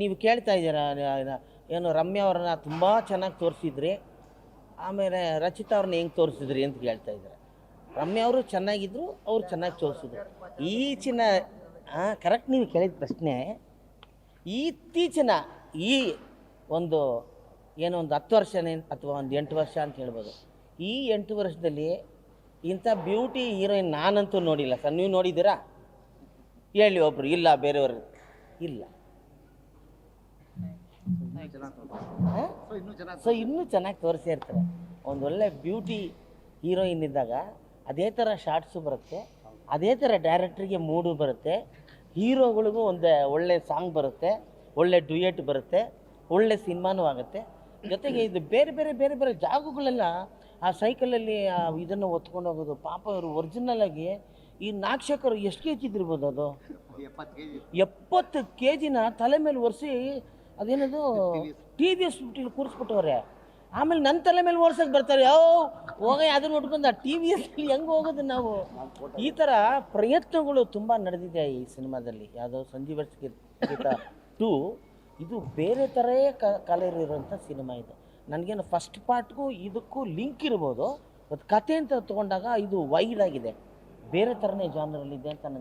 ನೀವು ಕೇಳ್ತಾ ಇದ್ದೀರಾ ಏನು ರಮ್ಯಾ ಅವ್ರನ್ನ ತುಂಬ ಚೆನ್ನಾಗಿ ತೋರಿಸಿದ್ರಿ. ಆಮೇಲೆ ರಚಿತಾ ಅವ್ರನ್ನ ಹೆಂಗೆ ತೋರಿಸಿದ್ರಿ ಅಂತ ಕೇಳ್ತಾ ಇದ್ದಾರೆ. ರಮ್ಯಾ ಅವರು ಚೆನ್ನಾಗಿದ್ರು, ಅವ್ರು ಚೆನ್ನಾಗಿ ತೋರಿಸಿದ್ರು. ಈಚಿನ ಕರೆಕ್ಟ್ ನೀವು ಕೇಳಿದ ಪ್ರಶ್ನೆ ಇತ್ತೀಚಿನ ಈ ಒಂದು ಏನೋ ಒಂದು ಹತ್ತು ವರ್ಷನೇ ಅಥವಾ ಒಂದು ಎಂಟು ವರ್ಷ ಅಂತ ಹೇಳ್ಬೋದು. ಈ ಎಂಟು ವರ್ಷದಲ್ಲಿ ಇಂಥ ಬ್ಯೂಟಿ ಹೀರೋಯಿನ್ ನಾನಂತೂ ನೋಡಿಲ್ಲ ಸರ್. ನೀವು ನೋಡಿದ್ದೀರಾ? ಹೇಳಿ ಒಬ್ಬರು ಇಲ್ಲ, ಬೇರೆಯವರು ಇಲ್ಲ? ಸೊ ಇನ್ನೂ ಚೆನ್ನಾಗಿ ತೋರಿಸಿರ್ತಾರೆ ಒಂದು ಒಳ್ಳೆ ಬ್ಯೂಟಿ ಹೀರೋಯಿನ್ ಇದ್ದಾಗ ಅದೇ ಥರ ಶಾರ್ಟ್ಸು ಬರುತ್ತೆ. ಅದೇ ಥರ ಡೈರೆಕ್ಟ್ರಿಗೆ ಮೂಡು ಬರುತ್ತೆ. ಹೀರೋಗಳಿಗೂ ಒಂದು ಒಳ್ಳೆ ಸಾಂಗ್ ಬರುತ್ತೆ. ಒಳ್ಳೆ ಡ್ಯೂಯೆಟ್ ಬರುತ್ತೆ. ಒಳ್ಳೆ ಸಿನಿಮಾನೂ ಆಗುತ್ತೆ. ಜೊತೆಗೆ ಇದು ಬೇರೆ ಬೇರೆ ಬೇರೆ ಬೇರೆ ಜಾಗಗಳೆಲ್ಲ ಆ ಸೈಕಲಲ್ಲಿ ಆ ಇದನ್ನು ಹೊತ್ಕೊಂಡು ಹೋಗೋದು. ಪಾಪ ಅವರು ಒರಿಜಿನಲ್ ಆಗಿ ಈ ನಾಕ್ಷಕರು ಎಷ್ಟು ಕೆ ಜಿ ಇದ್ದಿರ್ಬೋದು ಅದು? ಎಪ್ಪತ್ತು ಕೆ ಜಿನ ತಲೆ ಮೇಲೆ ಒರೆಸಿ ಅದೇನದು? ಟಿ ವಿ ಎಸ್ ಬಿಟ್ಟು ಕೂರಿಸ್ಬಿಟ್ಟವ್ರೆ. ಆಮೇಲೆ ನನ್ನ ತಲೆ ಮೇಲೆ ಓಡ್ಸಕ್ಕೆ ಬರ್ತಾರೆ. ಯಾವ ಹೋಗ ಅದನ್ನ ನೋಡ್ಕೊಂಡು ಟಿ ವಿ ಎಸ್ ಹೆಂಗೆ ಹೋಗೋದು ನಾವು? ಈ ಥರ ಪ್ರಯತ್ನಗಳು ತುಂಬ ನಡೆದಿದೆ ಈ ಸಿನಿಮಾದಲ್ಲಿ. ಯಾವುದೋ ಸಂಜೀವ ಗೀತ ಟು. ಇದು ಬೇರೆ ಥರೇ ಕ ಇರುವಂತ ಸಿನಿಮಾ ಇದು. ನನಗೇನು ಫಸ್ಟ್ ಪಾರ್ಟ್ಗೂ ಇದಕ್ಕೂ ಲಿಂಕ್ ಇರ್ಬೋದು. ಬಟ್ ಕತೆ ಅಂತ ತೊಗೊಂಡಾಗ ಇದು ವೈಡ್ ಆಗಿದೆ. ಬೇರೆ ಥರನೇ ಜಾನರಲ್ಲಿದೆ ಅಂತ ನನಗೆ